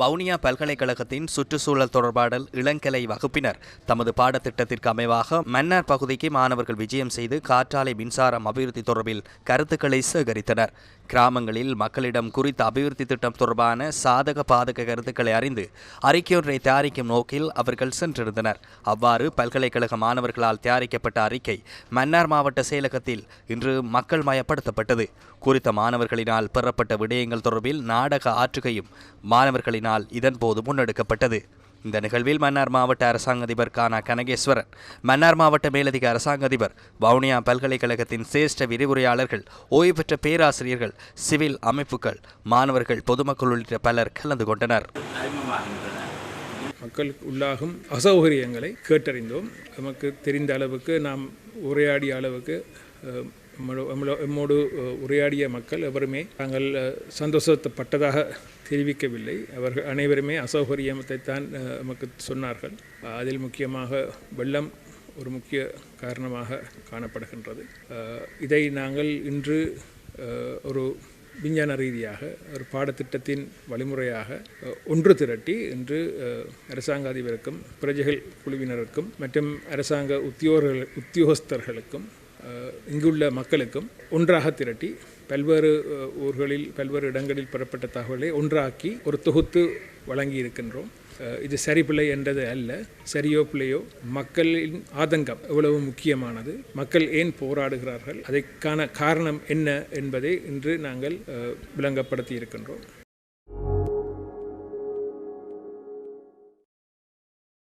வவுனியா பல்கலைக்கழகத்தின் சுற்றுச்சூழல் தொடர்பாடல் இளங்கலை வகுப்பினர். தமது பாடத்திட்டத்திற்கு அமைவாக மன்னார் பகுதிக்கு மாணவர்கள் விஜயம் செய்து காற்றாலை மின்சாரம் அபிவிருத்தி தொடர்பில் கருத்துக்களை சேகரித்தனர். கிராமங்களில் மக்களிடம் குறித்த அபிவிருத்தி திட்டம் தொடர்பான சாதக பாதக கருத்துக்களை அறிந்து அறிக்கையொன்றை தயாரிக்கும் நோக்கில் அவர்கள் சென்றிருந்தனர். அவ்வாறு பல்கலைக்கழக மாணவர்களால் தயாரிக்கப்பட்ட அறிக்கை மன்னார் மாவட்ட செயலகத்தில் இன்று மக்கள் மயப்படுத்தப்பட்டது. குறித்த மாணவர்களினால் பெறப்பட்ட விடயங்கள் தொடர்பில் நாடக ஆற்றுகையும் மாணவர்களினால் இதன்போது முன்னெடுக்கப்பட்டது. இந்த நிகழ்வில் மன்னார் மாவட்ட அரசாங்க அதிபர் கானா கனகேஸ்வரன் மன்னார் மாவட்ட மேலதிக அரசாங்க அதிபர் வவுனியா பல்கலைக்கழகத்தின் சிரேஷ்ட விரிவுரையாளர்கள் ஓய்வு பெற்ற பேராசிரியர்கள் சிவில் அமைப்புகள் மாணவர்கள் பொதுமக்கள் உள்ளிட்ட பலர் கலந்து கொண்டனர். மக்களுக்கு உள்ளாகும் அசௌகரியங்களை கேட்டறிந்தோம். நமக்கு தெரிந்த அளவுக்கு நாம் உரையாடிய அளவுக்கு எம்மோடு உரையாடிய மக்கள் எவருமே தாங்கள் சந்தோஷப்பட்டதாக தெரிவிக்கவில்லை. அவர்கள் அனைவருமே அசௌகரியத்தை தான் நமக்கு சொன்னார்கள். அதில் முக்கியமாக வெள்ளம் ஒரு முக்கிய காரணமாக காணப்படுகின்றது. இதை நாங்கள் இன்று ஒரு விஞ்ஞான ரீதியாக ஒரு பாடத்திட்டத்தின் வழிமுறையாக ஒன்று திரட்டி இன்று அரசாங்க அதிபருக்கும் பிரஜைகள் குழுவினருக்கும் மற்றும் அரசாங்க உத்தியோகர்கள் உத்தியோகஸ்தர்களுக்கும் இங்குள்ள மக்களுக்கும் ஒன்றாக திரட்டி பல்வேறு ஊர்களில் பல்வேறு இடங்களில் பெறப்பட்ட தகவலை ஒன்றாக்கி ஒரு தொகுத்து வழங்கி இருக்கின்றோம் இது சரி பிள்ளை என்றது அல்ல. சரியோ பிள்ளையோ மக்களின் ஆதங்கம் எவ்வளவு முக்கியமானது? மக்கள் ஏன் போராடுகிறார்கள்? அதற்கான காரணம் என்ன என்பதை இன்று நாங்கள் விளங்கப்படுத்தி இருக்கின்றோம்